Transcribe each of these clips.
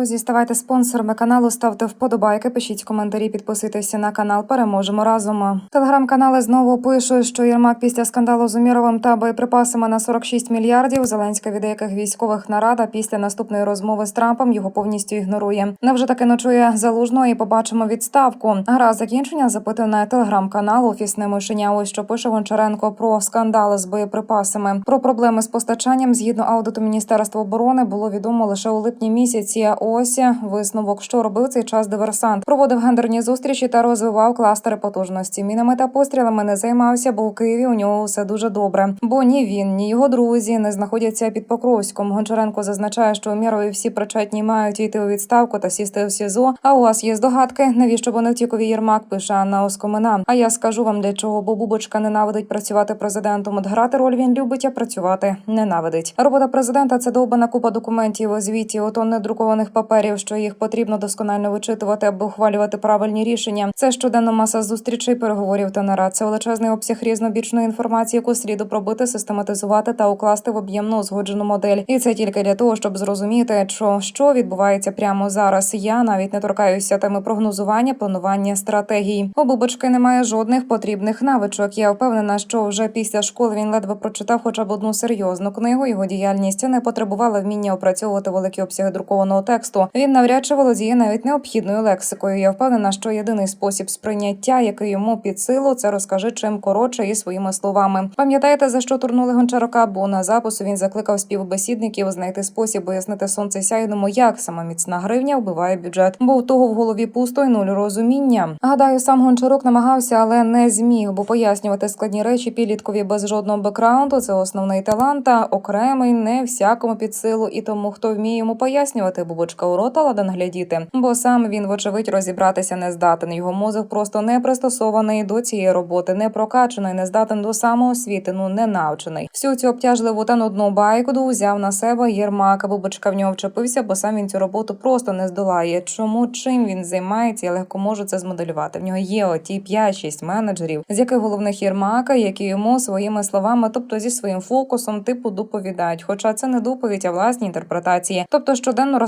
Друзі, ставайте спонсорами каналу, ставте вподобайки, пишіть коментарі, підписуйтеся на канал. Переможемо разом. Телеграм-канали знову пишуть, що Єрмак після скандалу з Уміровим та боєприпасами на 46 мільярдів. Зеленська від деяких військових нарад, а після наступної розмови з Трампом його повністю ігнорує. Невже таки ночує залужно і побачимо відставку. Гра закінчення запитує телеграм-канал Офісне мишеня. Ось що пише Гончаренко про скандали з боєприпасами. Про проблеми з постачанням згідно аудиту Міністерства оборони було відомо лише у липні місяці. Ось висновок, що робив цей час диверсант. Проводив гендерні зустрічі та розвивав кластери потужності. Мінами та пострілами не займався, бо у Києві у нього все дуже добре. Бо ні він, ні його друзі не знаходяться під Покровськом. Гончаренко зазначає, що Умєрові всі причетні мають йти у відставку та сісти в СІЗО. А у вас є здогадки, навіщо вони втікові Єрмак? Пише Анна Оскомина. А я скажу вам для чого, бо Бубочка ненавидить працювати президентом. От грати роль він любить, а працювати ненавидить. Робота президента це довбана купа документів у звіті, ото недрукованих паперів, що їх потрібно досконально вичитувати, аби ухвалювати правильні рішення. Це щоденно маса зустрічей, переговорів та нарад. Це величезний обсяг різнобічної інформації, яку слід пробити, систематизувати та укласти в об'ємну узгоджену модель. І це тільки для того, щоб зрозуміти, що, що відбувається прямо зараз. Я навіть не торкаюся теми прогнозування, планування стратегій. У Бубочки немає жодних потрібних навичок. Я впевнена, що вже після школи він ледве прочитав хоча б одну серйозну книгу. Його діяльність не потребувала вміння опрацьовувати великі обсяги друкованого тексту. Він навряд чи володіє навіть необхідною лексикою. Я впевнена, що єдиний спосіб сприйняття, який йому під силу, це розкажи чим коротше і своїми словами. Пам'ятаєте за що турнули Гончарука? Бо на запису він закликав співбесідників знайти спосіб пояснити сонце сяйному, як сама міцна гривня вбиває бюджет. Бо у того в голові пусто й нуль розуміння. Гадаю, сам Гончарук намагався, але не зміг, бо пояснювати складні речі підліткові без жодного бекграунду це основний талант, а окремий не всякому під силу, і тому хто вміє йому пояснювати, бубочка у рота ладен глядіти. Бо сам він, вочевидь, розібратися не здатен. Його мозок просто не пристосований до цієї роботи, не прокачаний, не здатен до самоосвіти, ну не навчений. Всю цю обтяжливу та нудну байкоду узяв на себе Єрмак. Бубочка в нього вчепився, бо сам він цю роботу просто не здолає. Чому чим він займається? Я легко можу це змоделювати. В нього є оті 5-6 менеджерів, з яких головних Єрмака, які йому своїми словами, тобто зі своїм фокусом, типу доповідають. Хоча це не доповідь, а власні інтерпретації. Тобто щоденно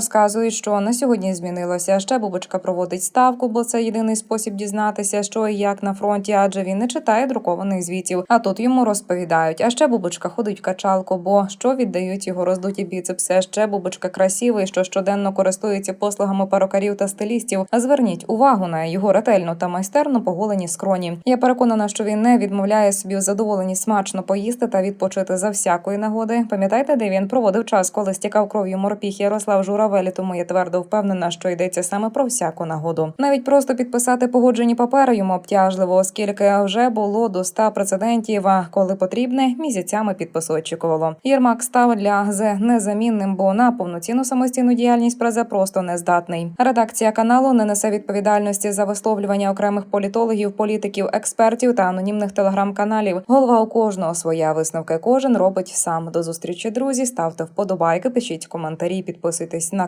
розказують, що на сьогодні змінилося. Ще Бубочка проводить ставку, бо це єдиний спосіб дізнатися, що і як на фронті, адже він не читає друкованих звітів. А тут йому розповідають. А ще Бубочка ходить в качалку, бо що віддають його роздуті біцепси. Ще Бубочка красивий, що щоденно користується послугами перукарів та стилістів. А Зверніть увагу на його ретельну та майстерно поголені скроні. Я переконана, що він не відмовляє собі у задоволенні смачно поїсти та відпочити за всякої нагоди. Пам'ятаєте, де він проводив час, коли стікав кров'ю морпіх Ярослав Журавель, тому я твердо впевнена, що йдеться саме про всяку нагоду. Навіть просто підписати погоджені папери йому обтяжливо, оскільки вже було до ста прецедентів. А коли потрібне, місяцями підпис очікувало. Єрмак став для зе незамінним, бо на повноцінну самостійну діяльність презе просто не здатний. Редакція каналу не несе відповідальності за висловлювання окремих політологів, політиків, експертів та анонімних телеграм-каналів. Голова у кожного своя висновки. Кожен робить сам. До зустрічі, друзі. Ставте вподобайки, пишіть коментарі, підписуйтесь на